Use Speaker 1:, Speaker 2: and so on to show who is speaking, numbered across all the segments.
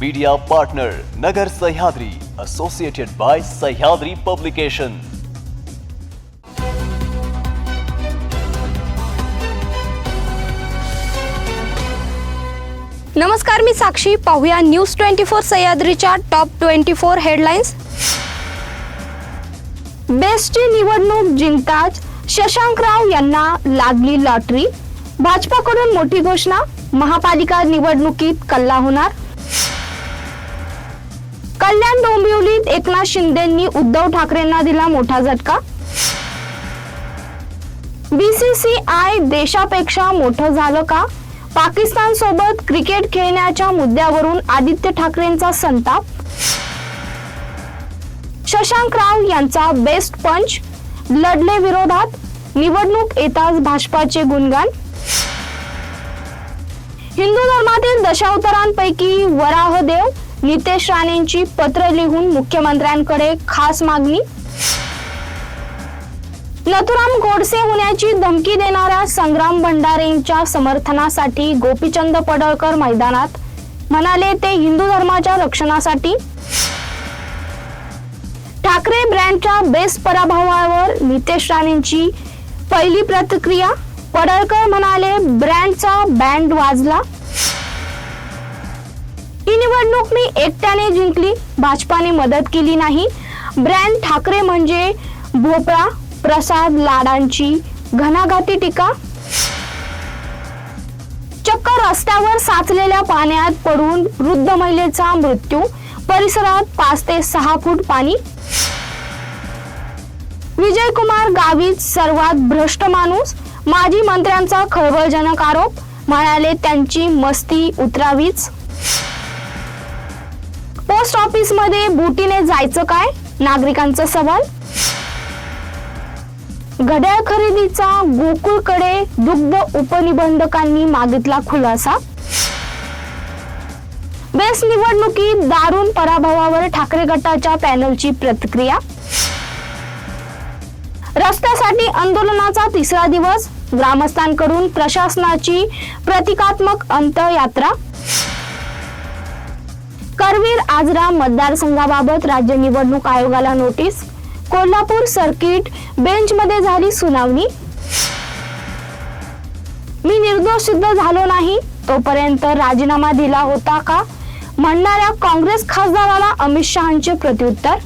Speaker 1: Media partner Nagar Sahyadri associated by Sahyadri publication
Speaker 2: नमस्कार मी साक्षी. पाहूया न्यूज ट्वेंटी फोर सह्याद्रीच्या टॉप ट्वेंटी फोर हेडलाईन्स बेस्टची निवडणूक जिंकताच शशांकराव यांना लागली लॉटरी. भाजपाकडून मोठी घोषणा. महापालिका निवडणुकीत कल्ला होणार. कल्याण डोंबिवलीत एकनाथ शिंदेंनी उद्धव ठाकरेंना दिला मोठा झटका. बीसीसीआय देशापेक्षा मोठं झालं का? पाकिस्तान सोबत क्रिकेट खेळण्याच्या मुद्द्यावरून आदित्य ठाकरेंचा संताप. शशांक राव यांचा बेस्ट पंच लढले विरोधात निवडणूक येताच भाजपाचे गुणगान. हिंदू धर्मातील दशावतारांपैकी वराहदेव नितेश राणेंची पत्र लिहून मुख्यमंत्र्यांकडे खास मागणी? नथुराम गोडसे होण्याची धमकी देणाऱ्या संग्राम भंडारेंच्या समर्थनासाठी गोपीचंद पडळकर मैदानात. म्हणाले ते हिंदू धर्माच्या रक्षणासाठी. ठाकरे ब्रँडच्या बेस्ट पराभवावर नितेश राणेंची पहिली प्रतिक्रिया. पडळकर म्हणाले ब्रँडचा बँड वाजला. निवडणूक मी एकट्याने जिंकली. भाजपाने मदत केली नाही. ब्रँड ठाकरे म्हणजे भोपळा प्रसाद लाडांची घणाघाती टीका. चक्क रस्त्यावर साचलेल्या पाण्यात पडून वृद्ध महिलेचा मृत्यू. परिसरात पाच ते सहा फूट पाणी. विजय कुमार गावीत सर्वात भ्रष्ट माणूस. माजी मंत्र्यांचा खळबळजनक आरोप. म्हणाले त्यांची मस्ती उतरावीच. पोस्ट ऑफिसमध्ये बुटीने जायचं काय? नागरिकांचा सवाल? घड्याळ खरेदीचा गोकुळकडे दुग्ध उपनिबंधकांनी मागितला खुलासा? बेस्ट निवडणुकीत दारुण पराभवावर ठाकरे गटाच्या पॅनलची प्रतिक्रिया? रस्त्यासाठी आंदोलनाचा तिसरा दिवस? ग्रामस्थांकडून प्रशासनाची प्रतिकात्मक अंतयात्रा करवीर आजरा मतदारसंघाबाबत राज्य निवडणूक आयोगाला नोटीस. कोल्हापूर सर्किट बेंचमध्ये झाली सुनावणी. मी निर्दोष सिद्ध झालो नाही तोपर्यंत राजीनामा दिला होता का? म्हणणाऱ्या काँग्रेस खासदाराला अमित शहाचे प्रत्युत्तर.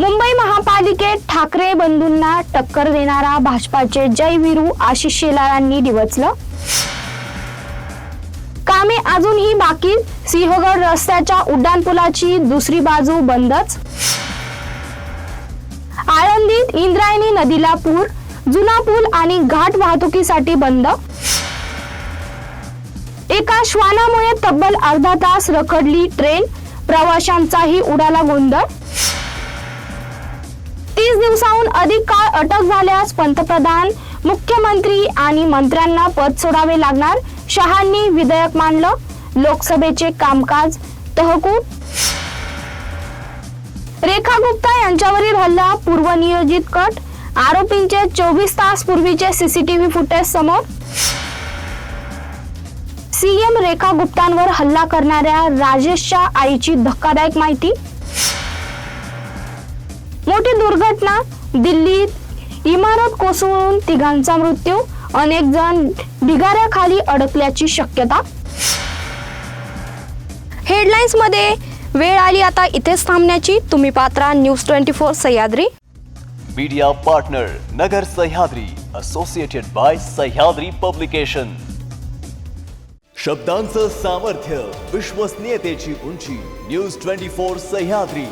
Speaker 2: मुंबई महापालिकेत ठाकरे बंधूंना टक्कर देणारा भाजपाचे जयवीरू आशिष शेलारांनी डिवचलं. कामे अजूनही बाकी सिंहगड रस्त्याच्या उड्डाणपुलाची दुसरी बाजू बंदच. आळंदीत इंद्रायणी नदीला पूर जुना पूल आणि घाट वाहतुकीसाठी बंद. एका श्वानामुळे तब्बल अर्धा तास रखडली ट्रेन प्रवाशांचाही उडाला गोंधळ. तीस दिवसाहून अधिक काळ अटक झाल्यास पंतप्रधान मुख्यमंत्री आणि मंत्र्यांना पद सोडावे लागणार शहांनी विधेयक मांडलं. लोकसभेचे कामकाज तहकूब. रेखा गुप्ता यांच्यावरील हल्ला पूर्वनियोजित कट. आरोपींचे चोवीस तास पूर्वीचे सीसीटीव्ही फुटेज समोर. सीएम रेखा गुप्तांवर हल्ला करणाऱ्या राजेशच्या आईची धक्कादायक माहिती. मोठी दुर्घटना दिल्लीत इमारत कोसळून तिघांचा मृत्यू. अनेक जण ढिगाऱ्याखाली अडकल्याची शक्यता. हेडलाईन्समध्ये वेळ आली आता इथेच थांबण्याची. तुम्ही Patra news twenty four Sahyadri.
Speaker 1: Media partner Nagar Sahyadri associated by Sahyadri publication शब्दांचं सामर्थ्य विश्वसनीयतेची उंची न्यूज ट्वेंटी फोर सह्याद्री.